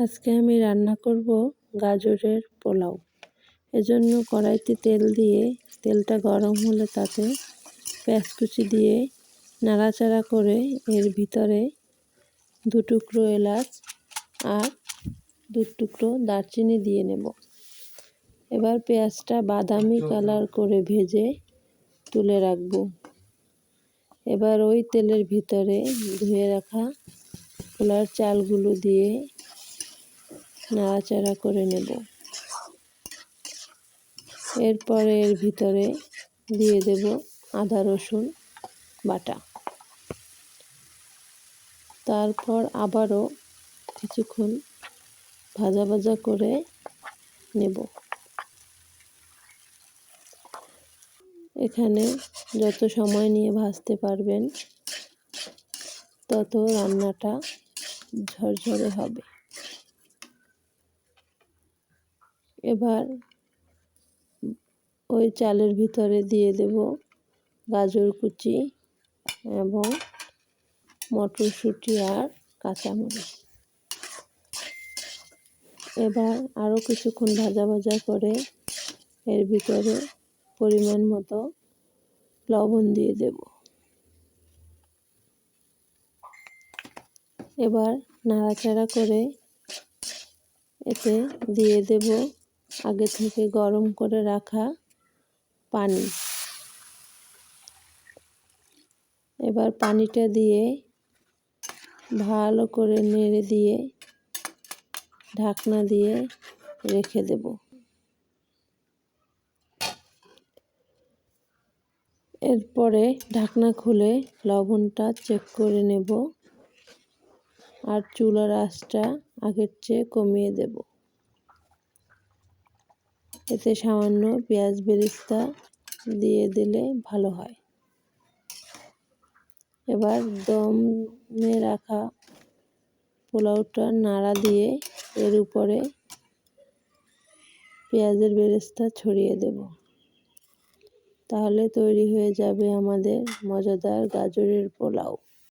আজকে আমি রান্না করব গাজরের পোলাও। এজন্য কড়াইতে তেল দিয়ে, তেলটা গরম হলে তাতে পেঁয়াজ কুচি দিয়ে নাড়াচাড়া করে এর ভিতরে দু টুকরো এলাচ আর দু টুকরো দারচিনি দিয়ে নেব। এবার পেঁয়াজটা বাদামি কালার করে ভেজে তুলে রাখব। এবার ওই তেলের ভিতরে ধুয়ে রাখা পোলার চালগুলো দিয়ে নাড়াচাড়া করে নেব। এরপরে এর ভিতরে দিয়ে দেব আদা, রসুন বাটা। তারপর আবারও কিছুক্ষণ ভাজা ভাজা করে নেব। এখানে যত সময় নিয়ে ভাজতে পারবেন, তত রান্নাটা ঝরঝরে হবে। এবার ওই চালের ভিতরে দিয়ে দেব গাজর কুচি এবং মটরশুঁটি আর কাঁচামরিচ। এবার আরও কিছুক্ষণ ভাজা ভাজা করে এর ভিতরে পরিমাণ মতো লবণ দিয়ে দেব। এবার নাড়াচাড়া করে এতে দিয়ে দেব আগে থেকে গরম করে রাখা পানি। এবার পানিটা দিয়ে ভালো করে নেড়ে দিয়ে ঢাকনা দিয়ে রেখে দেব। এরপরে ঢাকনা খুলে লবণটা চেক করে নেব আর চুলার আঁচটা আগের চেয়ে কমিয়ে দেব। এতে সামান্য পেঁয়াজ বেরেস্তা দিয়ে দিলে ভালো হয়। এবার দমে রাখা পোলাওটা নাড়া দিয়ে এর উপরে পেঁয়াজের বেরেস্তা ছড়িয়ে দেব। তাহলে তৈরি হয়ে যাবে আমাদের মজাদার গাজরের পোলাও।